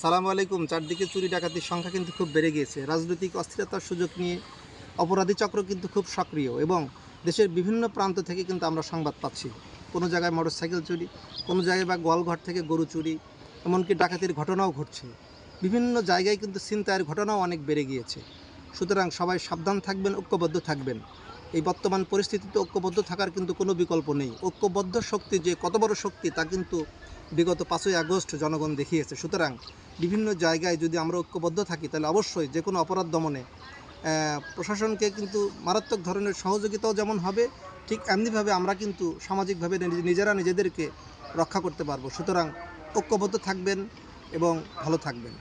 সালাম আলাইকুম। চারদিকে চুরি ডাকাতির সংখ্যা কিন্তু খুব বেড়ে গিয়েছে। রাজনৈতিক অস্থিরতার সুযোগ নিয়ে অপরাধী চক্র কিন্তু খুব সক্রিয় এবং দেশের বিভিন্ন প্রান্ত থেকে কিন্তু আমরা সংবাদ পাচ্ছি। কোনো জায়গায় মোটরসাইকেল চুরি, কোনো জায়গায় বা গোয়ালঘর থেকে গরু চুরি, এমনকি ডাকাতির ঘটনাও ঘটছে। বিভিন্ন জায়গায় কিন্তু ছিনতাইয়ের ঘটনাও অনেক বেড়ে গিয়েছে। সুতরাং সবাই সাবধান থাকবেন, ঐক্যবদ্ধ থাকবেন। এই বর্তমান পরিস্থিতিতে ঐক্যবদ্ধ থাকার কিন্তু কোনো বিকল্প নেই। ঐক্যবদ্ধ শক্তি যে কত বড় শক্তি তা কিন্তু বিগত পাঁচই আগস্ট জনগণ দেখিয়েছে। সুতরাং বিভিন্ন জায়গায় যদি আমরা ঐক্যবদ্ধ থাকি, তাহলে অবশ্যই যে কোনো অপরাধ দমনে প্রশাসনকে কিন্তু মারাত্মক ধরনের সহযোগিতাও যেমন হবে, ঠিক এমনিভাবে আমরা কিন্তু সামাজিকভাবে নিজে- নিজেরা নিজেদেরকে রক্ষা করতে পারব। সুতরাং ঐক্যবদ্ধ থাকবেন এবং ভালো থাকবেন।